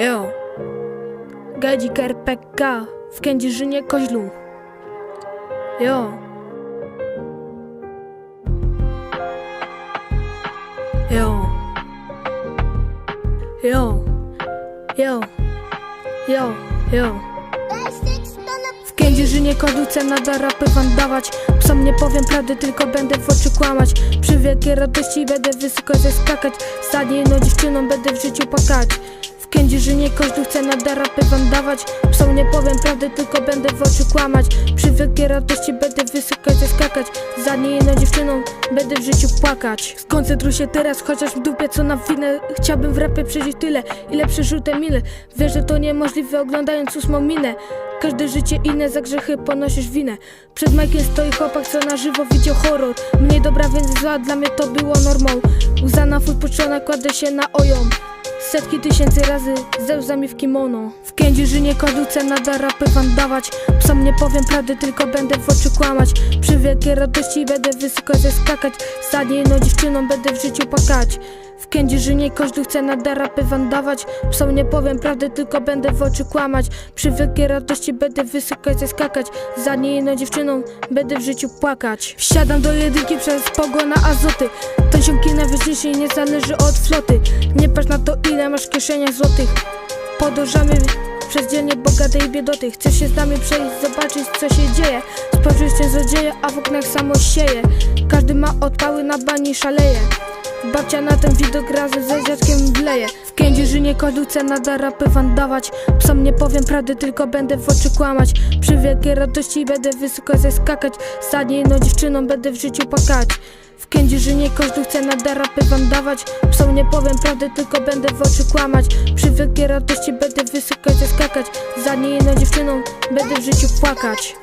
Jo. Gadzik RPK w Kędzierzynie Koźlu. Jo. Jo. Jo. Jo. Jo. Jo. W Kędzierzynie Koźluce nada rapy wam dawać Psom nie powiem prawdy, tylko będę w oczy kłamać Przy wielkiej radości będę wysoko zeskakać Za jedną dziewczyną będę w życiu płakać W Kędzierzynie Koźluce nada rapy wam dawać. Psom nie powiem prawdy, tylko będę w oczy kłamać. Przy wielkiej radości będę wysoko zeskakać Za jedną dziewczyną będę w życiu płakać. Skoncentruj się teraz, chociaż w dupie co na winę. Chciałbym w rapie przeżyć tyle, ile przeżył te mile. Wiesz, że to niemożliwe oglądając ósmą minę. Każde życie inne, za grzechy ponosisz winę. Przed Majkiem stoi chłopak, co na żywo widział horror. Mniej dobra, więc zła, dla mnie to było normą. Łza na puszczona, kładę się na oją Setki tysięcy razy ze łzami w kimono. W Kędzierzynie Koduce nada rapy wam dawać. Psom nie powiem prawdy, tylko będę w oczy kłamać. Przy wielkiej radości będę wysoko zeskakać. Za jedną dziewczyną będę w życiu płakać w Kędzierzynie każdy chce nada rapy wam dawać Psom nie powiem prawdy, tylko będę w oczy kłamać. Przy wielkiej radości będę wysoko zeskakać Za niejedną dziewczyną będę w życiu płakać. Wsiadam do jedynki przez pogo na azoty. Tysiąki najwyższy nie zależy od floty. Nie patrz na to ile masz w kieszeniach złotych. Podążamy przez dzielnie bogatej biedoty. Chcesz się z nami przejść, zobaczyć co się dzieje. Spojrzysz się złodzieje, a w oknach samo sieje. Każdy ma odpały na bani szaleje Babcia na ten widok razem ze dziadkiem wleje W Kędzierzynie Koduce nada rapy wam dawać Psom nie powiem prawdy, tylko będę w oczy kłamać. Przy wielkiej radości będę wysoko zeskakać. Jedną dziewczyną będę w życiu płakać. W Kędzierzynie każdy chce nada rapy wam dawać Psom nie powiem prawdy, tylko będę w oczy kłamać. Przy wielkiej radości będę wysoko zeskakać. Za niejedną dziewczyną będę w życiu płakać